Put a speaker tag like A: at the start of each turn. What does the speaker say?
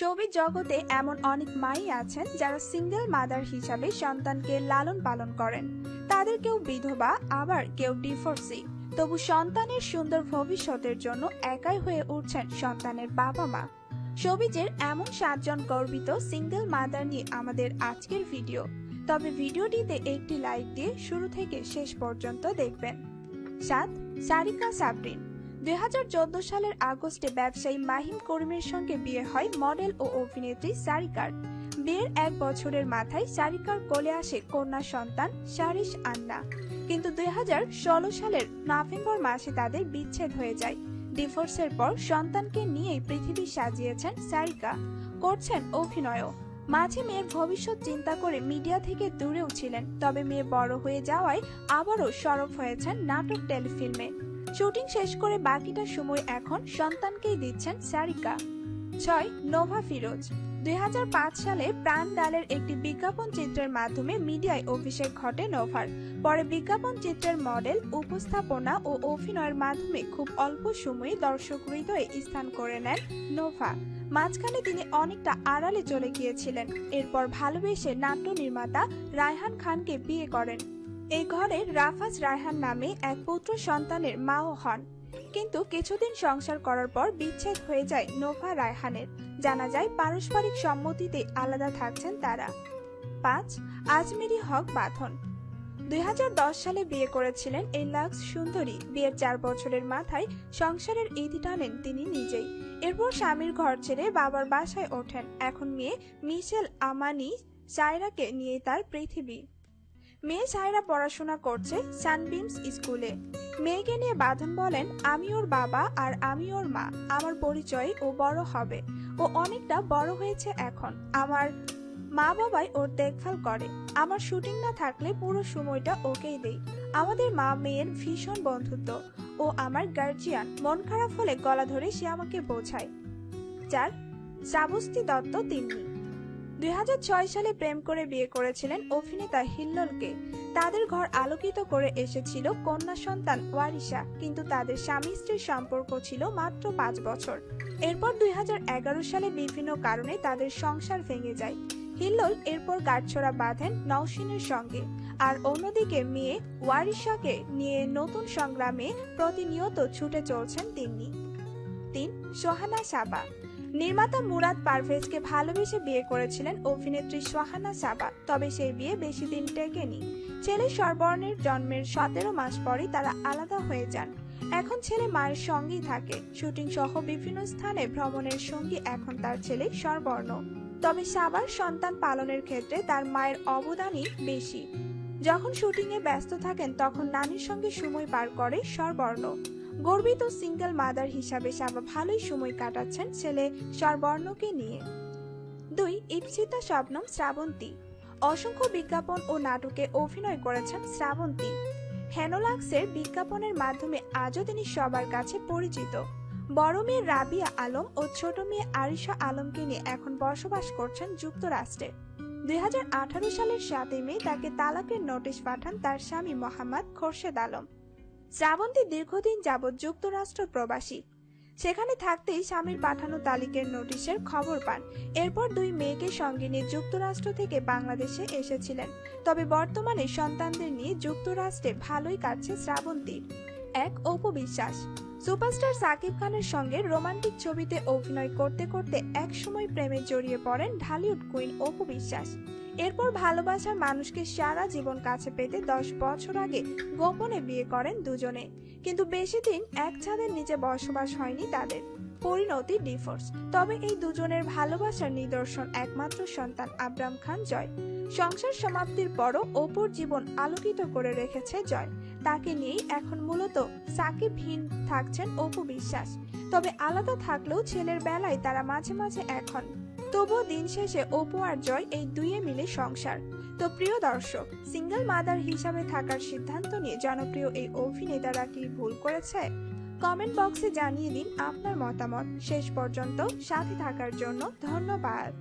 A: Showbiz জগতে এমন অনেক মাই আছেন যারা সিঙ্গেল মাদার হিসাবে সন্তানকে লালন পালন করেন। তাদের কেউ বিধবা, আবার কেউ ডিভোর্সি তবু সন্তানের সুন্দর ভবিষ্যতের জন্য একাই হয়ে উঠছেন সন্তানের বাবা মা। শোবিজের এমন সাতজন গর্বিত সিঙ্গেল মাদার নিয়ে আমাদের আজকের ভিডিও। তবে ভিডিওটিতে একটি লাইক দিয়ে শুরু থেকে শেষ পর্যন্ত দেখবেন। সাত, সারিকা সাবরিন। দুই হাজার চোদ্দ সালের আগস্টে ব্যবসায়ী মাহিম করিমের সঙ্গে বিয়ে হয় মডেল ও অভিনেত্রী সারিকার। বিয়ের এক বছরের মাথায় সারিকার কোলে আসে কন্যা সন্তান সারিস আন্না। কিন্তু দুই সালের নভেম্বর মাসে তাদের বিচ্ছেদ হয়ে যায়। ডিভোর্সের পর সন্তানকে নিয়েই পৃথিবী সাজিয়েছেন সারিকা। করছেন অভিনয়ও। মাঝে মেয়ের ভবিষ্যৎ চিন্তা করে মিডিয়া থেকে দূরেও ছিলেন, তবে মেয়ে বড় হয়ে যাওয়ায় আবারও সরব হয়েছেন নাটক টেলিফিল্মে। শুটিং শেষ করে বাকিটা সময় এখন সন্তানকেই দিচ্ছেন সারিকা। ছয়, নোভা ফিরোজ। দুই হাজার পাঁচ সালে প্রাণ ডালের একটি বিজ্ঞাপন চিত্রের মাধ্যমে মিডিয়ায় অভিষেক ঘটে নোভার। পরে বিজ্ঞাপন চিত্রের মডেল, উপস্থাপনা ও অভিনয়ের মাধ্যমে খুব অল্প সময়ে দর্শক হৃদয়ে স্থান করে নেন নোভা। মাঝখানে তিনি অনেকটা আড়ালে চলে গিয়েছিলেন। এরপর ভালোবেসে নাট্য নির্মাতা রায়হান খানকে বিয়ে করেন। এই ঘরে রাফাজ রায়হান নামে এক পুত্র সন্তানের মাও হন। কিন্তু কিছুদিন সংসার করার পর বিচ্ছেদ হয়ে যায় নোভা রায়হানের। জানা যায় পারস্পরিক সম্মতিতে আলাদা থাকছেন তারা। পাঁচ, আজমেরি হক বাঁধন। দুই সালে বিয়ে করেছিলেন এই লাক্স সুন্দরী। বিয়ের চার বছরের মাথায় সংসারের ইতি টানেন তিনি নিজেই। এরপর স্বামীর ঘর ছেড়ে বাবার বাসায় ওঠেন। এখন মেয়ে মিশেল আমানি সায়রাকে নিয়ে তার পৃথিবী। মেয়ে সায়রা পড়াশোনা করছে সানবিমস স্কুলে। মেয়েকে নিয়ে বাঁধন বলেন, আমি ওর বাবা আর আমি ওর মা। আমার পরিচয় ও বড় হবে। ও অনেকটা বড় হয়েছে এখন। আমার মা বাবাই ওর দেখভাল করে। আমার শুটিং না থাকলে পুরো সময়টা ওকেই দেই। আমাদের মা মেয়ের ভীষণ বন্ধুত্ব। ও আমার গার্জিয়ান মন খারাপ হলে গলা ধরে সে আমাকে বোঝায়। চার শ্রাবস্তি দত্ত তিন্নি। দু হাজার ছয় সালে প্রেম করে বিয়ে করেছিলেন অভিনেতা হিল্লোলকে। তাদের ঘর আলোকিত করে এসেছিল কন্যা সন্তান ওয়ারিশা, কিন্তু তাদের স্বামী স্ত্রীর সম্পর্ক ছিল মাত্র পাঁচ বছর। এরপর দু হাজার এগারো সালে বিভিন্ন কারণে তাদের সংসার ভেঙে যায়। হিল্লল এরপর গাঁটছড়া বাঁধেন নওশিনের সঙ্গে আর অন্যদিকে মেয়ে ওয়ারিশাকে নিয়ে নতুন সংগ্রামে প্রতিনিয়ত ছুটে চলছেন তিনি। তিন, সোহানা সাবা। নির্মাতা মুরাদ পারভেজকে ভালোবেসে বিয়ে করেছিলেন অভিনেত্রী সোহানা সাবা, তবে সেই বিয়ে বেশি দিন টেকেনি। ছেলে সর্বর্ণের জন্মের সতেরো মাস পরই তারা আলাদা হয়ে যান। এখন ছেলে মায়ের সঙ্গেই থাকে। শুটিং সহ বিভিন্ন স্থানে ভ্রমণের সঙ্গী এখন তার ছেলে সর্বর্ণ তবে সাবার সন্তান পালনের ক্ষেত্রে তার মায়ের অবদানই বেশি। যখন শুটিংয়ে ব্যস্ত থাকেন, তখন নানির সঙ্গে সময় পার করে সর্বর্ণ গর্বিত সিঙ্গেল মাদার হিসাবে সাবা ভালোই সময় কাটাচ্ছেন ছেলে স্বরবর্ণকে নিয়ে। দুই, ইপসিতা শবনম শ্রাবন্তী। অসংখ্য বিজ্ঞাপন ও নাটকে অভিনয় করেছেন শ্রাবন্তী। হ্যানোলাক্সের বিজ্ঞাপনের মাধ্যমে আজও তিনি সবার কাছে পরিচিত। বড় মেয়ে রাবিয়া আলম ও ছোট মেয়ে আরিশা আলমকে নিয়ে এখন বসবাস করছেন যুক্তরাষ্ট্রে। দুই হাজার আঠারো সালের সাতই মে তাকে তালাকের নোটিশ পাঠান তার স্বামী মোহাম্মদ খোরশেদ আলম। শ্রাবন্তী দীর্ঘদিন যাবৎ যুক্তরাষ্ট্র প্রবাসী। সেখানে থাকতেই স্বামীর পাঠানো তালিকের নোটিশের খবর পান। এরপর দুই মেয়েকে সঙ্গে নিয়ে যুক্তরাষ্ট্র থেকে বাংলাদেশে এসেছিলেন। তবে বর্তমানে সন্তানদের নিয়ে যুক্তরাষ্ট্রে ভালোই কাটছে শ্রাবন্তীর এক অপবিশ্বাস। সুপারস্টার সাকিব খানের সঙ্গে রোমান্টিক ছবিতে অভিনয় করতে করতে একসময় প্রেমে জড়িয়ে পড়েন ঢালিউড কুইন অপু বিশ্বাস এরপর ভালোবাসার মানুষকে সারা জীবন কাছে পেতে দশ বছর আগে গোপনে বিয়ে করেন দুজনে। কিন্তু বেশি দিন এক ছাদের নিচে বসবাস হয়নি তাদের। পরিণতি ডিভোর্স তবে এই দুজনের ভালোবাসার নিদর্শন একমাত্র সন্তান আব্রাম খান জয়। সংসার সমাপ্তির পরও অপুর জীবন আলোকিত করে রেখেছে জয়। তাকে নিয়েই এখন মূলত সাকিবহীন থাকছেন অপু বিশ্বাস। তবে আলাদা থাকলেও ছেলের বেলায় তারা মাঝে মাঝে এখন তবুও দিন শেষে অপু আর জয় এই দুইয়ে মিলে সংসার। তো প্রিয় দর্শক সিঙ্গেল মাদার হিসাবে থাকার সিদ্ধান্ত নিয়ে জনপ্রিয় এই অভিনেতারা কি ভুল করেছে? কমেন্ট বক্সে জানিয়ে দিন আপনার মতামত। শেষ পর্যন্ত সাথে থাকার জন্য ধন্যবাদ।